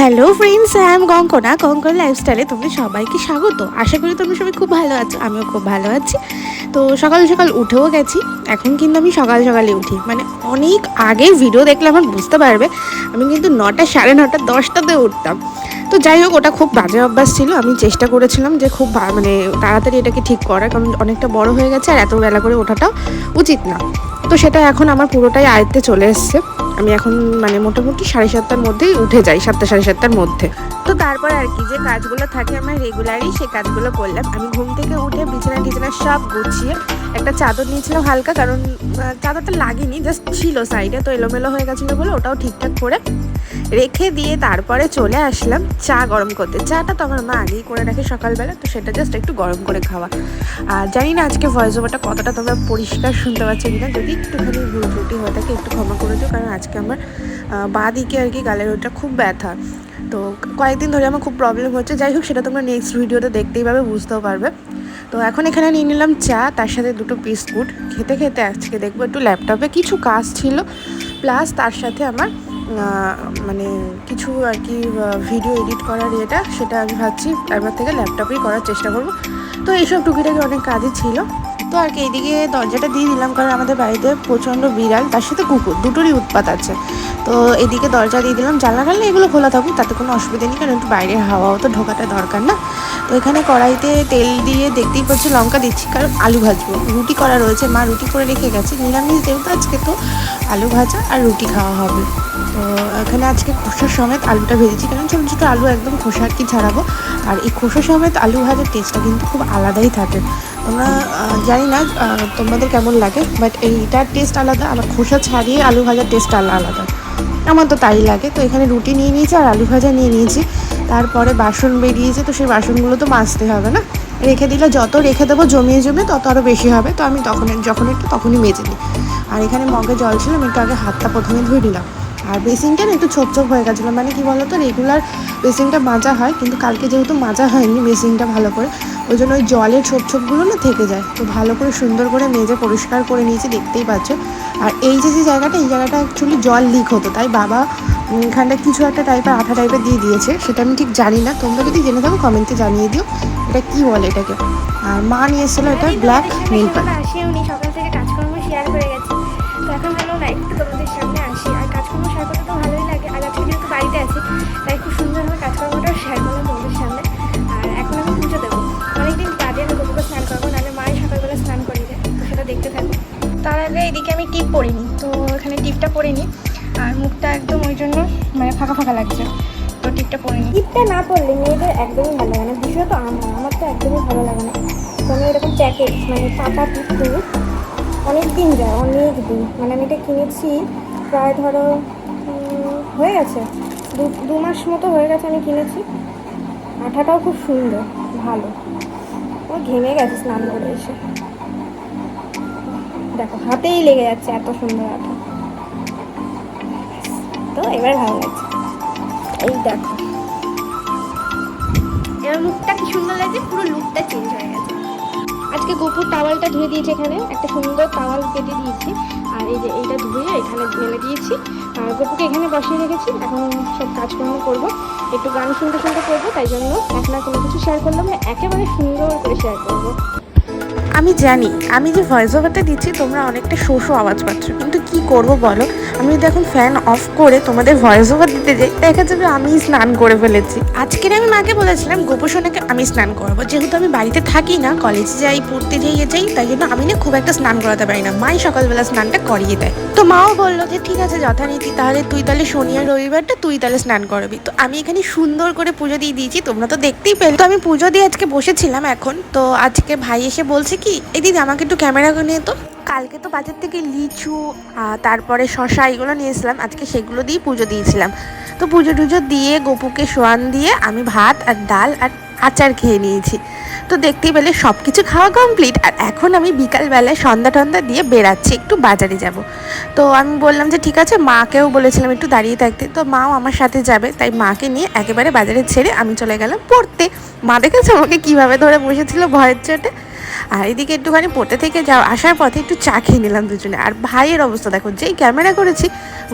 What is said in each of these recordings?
Hello friends I am Kankana Kankan লাইফস্টাইলে তোমাদের সবাইকে স্বাগত। আশা করি তোমরা সবাই খুব ভালো আছো, আমিও খুব ভালো আছি। তো সকাল সকাল উঠেও গেছি, এখন কিন্তু আমি সকাল সকালে উঠি। মানে অনেক আগে ভিডিও দেখলে আমার বুঝতে পারবে, আমি কিন্তু নটা সাড়ে নটা দশটাতে উঠতাম। তো যাই হোক, ওটা খুব বাজে অভ্যাস ছিল, আমি চেষ্টা করেছিলাম যে খুব মানে তাড়াতাড়ি এটাকে ঠিক করার কারণ অনেকটা বড় হয়ে গেছে আর এত বেলা করে ওঠাটাও উচিত না। তো সেটা এখন আমার পুরোটাই আয়ত্তে চলে এসছে। আমি এখন মানে মোটামুটি সাড়ে সাতটার মধ্যেই উঠে যাই সাতটা সাড়ে সাতটার মধ্যে। তো তারপর আর কি, যে কাজগুলো থাকে আমার রেগুলারই সেই কাজগুলো করলাম। আমি ঘুম থেকে উঠে বিছানা টিছানা সব গুছিয়ে একটা চাদর নিয়েছিলাম হালকা, কারণ চাদরটা লাগেনি জাস্ট ছিল সাইডে তো এলোমেলো হয়ে গেছিল বলে ওটাও ঠিকঠাক করে রেখে দিয়ে তারপরে চলে আসলাম চা গরম করতে। চাটা তো আমার মা আগেই করে রাখে সকালবেলা, তো সেটা জাস্ট একটু গরম করে খাওয়া। আর জানি না আজকে ভয়েস ওভারটা কতটা তোমরা পরিষ্কার শুনতে পাচ্ছ কিনা, যদি একটুখানি ভুল ত্রুটি হয়ে থাকে একটু ক্ষমা করে দিও, কারণ আজকে আমার বাঁ দিকে আর কি গালের ওটা খুব ব্যথা। তো কয়েকদিন ধরে আমার খুব প্রবলেম হচ্ছে। যাই হোক, সেটা তোমরা নেক্সট ভিডিওতে দেখতেই পাবে, বুঝতেও পারবে। তো এখন এখানে নিয়ে নিলাম চা, তার সাথে দুটো বিস্কুট। খেতে খেতে আজকে দেখব একটু ল্যাপটপে কিছু কাজ ছিল। প্লাস তার সাথে আমার মানে কিছু আর কি ভিডিও এডিট করার ইয়েটা, সেটা আমি ভাবছি। এবার থেকে ল্যাপটপেই করার চেষ্টা করব। তো এইসব টুকিটাকি অনেক কাজই ছিল। তো আর কি, এইদিকে দরজাটা দিয়ে দিলাম কারণ আমাদের বাড়িতে প্রচণ্ড বিড়াল, তার সাথে কুকুর, দুটোরই উৎপাত আছে। তো এদিকে দরজা দিয়ে দিলাম, জানলা টানলা এগুলো খোলা থাকুক, তাতে কোনো অসুবিধা নেই, কারণ একটু বাইরের হাওয়াও তো ঢোকাটা দরকার না। তো এখানে কড়াইতে তেল দিয়ে দেখতেই পাচ্ছি লঙ্কা দিচ্ছি, কারণ আলু ভাজবো। রুটি করা রয়েছে, মা রুটি করে রেখে গেছে, নিরামিষ যেহেতু আজকে তো আলু ভাজা আর রুটি খাওয়া হবে। এখানে আজকে খোসার সমেত আলুটা ভেজেছি, কারণ ছোটো ছোটো আলু একদম খোসা আর কি ছাড়াবো। আর এই খোসা সমেত আলু ভাজার টেস্টটা কিন্তু খুব আলাদাই থাকে। তোমরা জানি না তোমাদের কেমন লাগে বাট এইটার টেস্ট আলাদা আর খোসা ছাড়িয়ে আলু ভাজার টেস্ট আলাদা। আমার তো তাই লাগে। তো এখানে রুটি নিয়ে নিয়েছি আর আলু ভাজা নিয়ে নিয়েছি। তারপরে বাসন বেরিয়েছে, তো সেই বাসনগুলো তো মাজতে হবে না। রেখে দিলে যত রেখে দেবো, জমিয়ে জমিয়ে তত আরও বেশি হবে। তো আমি তখন যখন একটু তখনই মেজে নিই। আর এখানে মগে জল ছিল, আমি একটু আগে হাতটা প্রথমে ধুয়ে দিলাম আর বেসিনটা না একটু ছোপ ছোপ হয়ে গেছিল। মানে কি বলতো রেগুলার বেসিনটা মাজা হয়, কিন্তু কালকে যেহেতু মাজা হয়নি বেসিনটা ভালো করে, ওই জন্য ওই জলের ছোপ ছোপগুলো না থেকে যায়। তো ভালো করে সুন্দর করে মেজে পরিষ্কার করে নিয়েছি, দেখতেই পাচ্ছ। আর এই যে যে জায়গাটা, এই জায়গাটা অ্যাকচুয়ালি জল লিক হতো। তাই বাবা এখানটা কিছু একটা টাইপের আঠা টাইপের দিয়ে দিয়েছে, সেটা আমি ঠিক জানি না। তোমরা যদি জেনে থাকো কমেন্টে জানিয়ে দিও। এটা কি বলে এটাকে? আর মা নিয়ে এসেছিল এটা ব্ল্যাক নীল তার আমি টিপ পরিনি, তো এখানে টিপটা পরিনি। আর মুখটা একদম ওই জন্য মানে ফাঁকা ফাঁকা লাগছে, তো টিপটা পরিনি। টিপটা না পরলে মেয়েদের একদমই ভালো লাগে না বিশেষত আমার আমার তো একদমই ভালো লাগে না। আমি এরকম প্যাকেট মানে পাতা টিপ কিনি অনেক দিন যায় অনেক দিন মানে আমি এটা কিনেছি প্রায় ধরো হয়ে গেছে, দু মাস মতো হয়ে গেছে আমি কিনেছি। আঠাটাও খুব সুন্দর, ভালো। ও ঘেমে গেছে স্নান করে এসে। দেখো, হাতেই লেগে যাচ্ছে এত সুন্দর আঠা তো এবার ভালো লাগছে। এই দেখো। এবার মুখটা কি সুন্দর লাগছে? পুরো লুকটা চেঞ্জ হয়ে গেছে। আজকে গোপুর টাওয়ালটা ধুয়ে দিয়েছি এখানে। একটা সুন্দর টাওয়াল কেটে দিয়েছি। আর এই যে এইটা ধুয়ে এখানে মেলে দিয়েছি। আর গোপুকে এখানে বসিয়ে রেখেছি। এখন সব কাজকর্ম করব। একটু গান শুনতে শুনতে করব। তাই জন্য এখন কোনো কিছু শেয়ার করলাম একেবারে সুন্দর করে শেয়ার করব। আমি জানি, আমি যে ভয়েস ওভারটা দিচ্ছি, তোমরা অনেকটা শো শো আওয়াজ পাচ্ছ। কিন্তু কি করব বলো? আমি যদি এখন ফ্যান অফ করে তোমাদের ভয়েস ওভার দিতে যাই, দেখা যাবে আমি স্নান করে ফেলেছি। আজকের আমি মাকে বলেছিলাম গোপোষণাকে আমি স্নান করব। যেহেতু আমি বাড়িতে থাকি না কলেজে যাই, পড়তে যাই যাই, তাই জন্য আমি না খুব একটা স্নান করাতে পারি না। মাই সকালবেলা স্নানটা করিয়ে দেয়। তো মাও বলল যে, ঠিক আছে যথারীতি, তাহলে তুই তাহলে শনি আর রবিবারটা তুই তাহলে স্নান করবি। তো আমি এখানে সুন্দর করে পুজো দিয়ে দিয়েছি, তোমরা তো দেখতেই পেলে। তো আমি পুজো দিয়ে আজকে বসেছিলাম এখন। তো আজকে ভাই এসে বলছে কি এই দিদি, আমাকে একটু ক্যামেরা নিয়ে তো। কালকে তো বাজার থেকে লিচু তারপরে শশা এগুলো নিয়েছিলাম। আজকে সেগুলো দিয়ে পুজো দিয়েছিলাম। তো পুজো টুজো দিয়ে, গোপুকে শোয়ান দিয়ে, আমি ভাত আর ডাল আর আচার খেয়ে নিয়েছি। তো দেখতেই পেলে সব কিছু খাওয়া কমপ্লিট আর এখন আমি বিকালবেলায় সন্ধ্যা টন্ধা দিয়ে বেরাচ্ছি একটু বাজারে যাব। তো আমি বললাম যে, ঠিক আছে, মাকেও বলেছিলাম একটু দাঁড়িয়ে থাকতে। তো মাও আমার সাথে যাবে, তাই মাকে নিয়ে একেবারে বাজারে ছেড়ে আমি চলে গেলাম পড়তে। মা দেখেছে আমাকে কীভাবে ধরে বসেছিল ভয়ের চোটে? আর এদিকে একটুখানি পড়তে থেকে যাও, আসার পথে একটু চা খেয়ে নিলাম দুজনে। আর ভাইয়ের অবস্থা দেখো, যেই ক্যামেরা করেছি,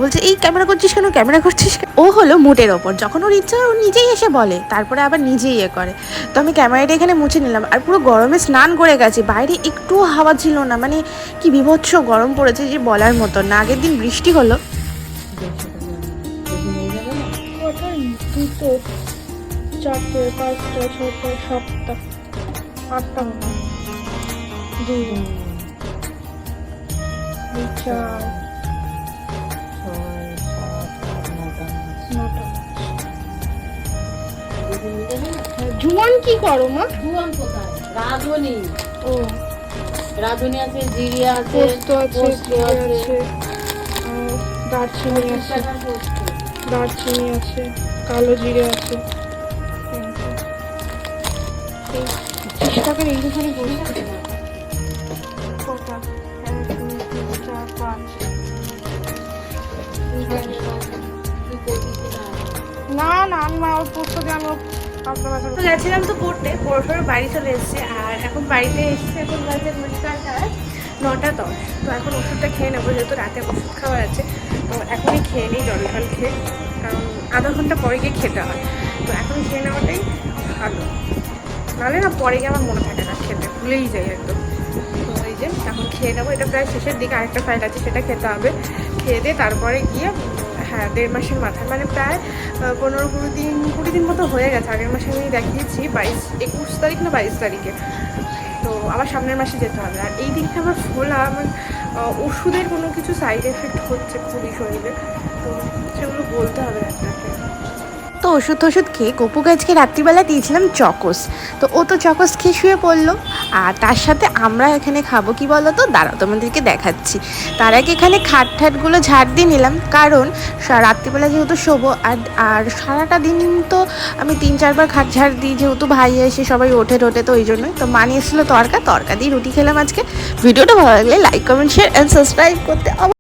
বলছে, এই ক্যামেরা করছিস কেন? ক্যামেরা করছিস ও হলো মুটের ওপর। যখন ওর ইচ্ছা, ও নিজেই এসে বলে, তারপরে আবার নিজেই ইয়ে করে। তো আমি ক্যামেরাটা এখানে মুছে নিলাম, আর পুরো গরমে স্নান করে গেছি। বাইরে একটু হাওয়া ছিল না মানে কি বিভৎস গরম পড়েছে যে বলার মতো না। আগের দিন বৃষ্টি হলো। চারটে, পাঁচটা ছটা সাতটা, আটটা। দুই দুই, চার নটা হ্যাঁ, জুয়ান কি করো মা কোথায় রাধুনি ও রাধুনি আছে জিরিয়া আছে পোস্ত আছে দারচিনি আছে টাকার দারচিনি আছে কালো জিরে আছে এইখানে বসে না? না, আমি মা, ওর পোস্ত আমি গেছিলাম তো পড়তে পড়াশোনা বাড়ি চলে এসেছে, আর এখন বাড়িতে এসেছে, এখন খাওয়ার নটা দশ। তো এখন ওষুধটা খেয়ে নেব, যেহেতু রাতে ওষুধ খাওয়ার আছে, তো এখনই খেয়ে নিই, জল জল খেয়ে, কারণ আধা ঘণ্টা পরে গিয়ে খেতে হয়। তো এখন খেয়ে নেওয়াটাই ভালো। নাহলে না, পরে গিয়ে আমার মনে থাকে না খেতে, ভুলেই যাই একদম। তো এই যে, এখন খেয়ে নেব, এটা প্রায় শেষের দিকে, আরেকটা ফাইল আছে, সেটা খেতে হবে। খেয়ে দিয়ে তারপরে গিয়ে হ্যাঁ দেড় মাসের মাথায় মানে প্রায় পনেরো কুড়ি দিন কুড়ি দিন মতো হয়ে গেছে। আগের মাসে আমি দেখিয়েছি বাইশ, একুশ তারিখ না বাইশ তারিখে। তো আবার সামনের মাসে যেতে হবে। আর এই দিকটা আমার ফোলা আমার ওষুধের কোনো কিছু সাইড এফেক্ট হচ্ছে খুবই শরীরে। তো সেগুলো বলতে তো ওষুধ ওষুধ খেয়ে গপু গাছকে রাত্রিবেলা দিয়েছিলাম চকস। তো ও তো চকস খেয়ে শুয়ে পড়ল। আর তার সাথে আমরা এখানে খাব কি বলো তো দাঁড়াও, তোমাদেরকে দেখাচ্ছি। তার আগে এখানে খাট ঠাটগুলো ঝাড় দিয়ে নিলাম। কারণ রাত্রিবেলা যেহেতু শোবো, আর আর সারাটা দিন তো আমি তিন, চারবার খাট ঝাড় দিই, যেহেতু ভাই এসে সবাই ওঠে টোটে তো ওই জন্যই। তো মানিয়ে এসেছিল তরকা। তরকা দিয়ে রুটি খেলাম আজকে। ভিডিওটা ভালো লাগলে like comment share and subscribe করতে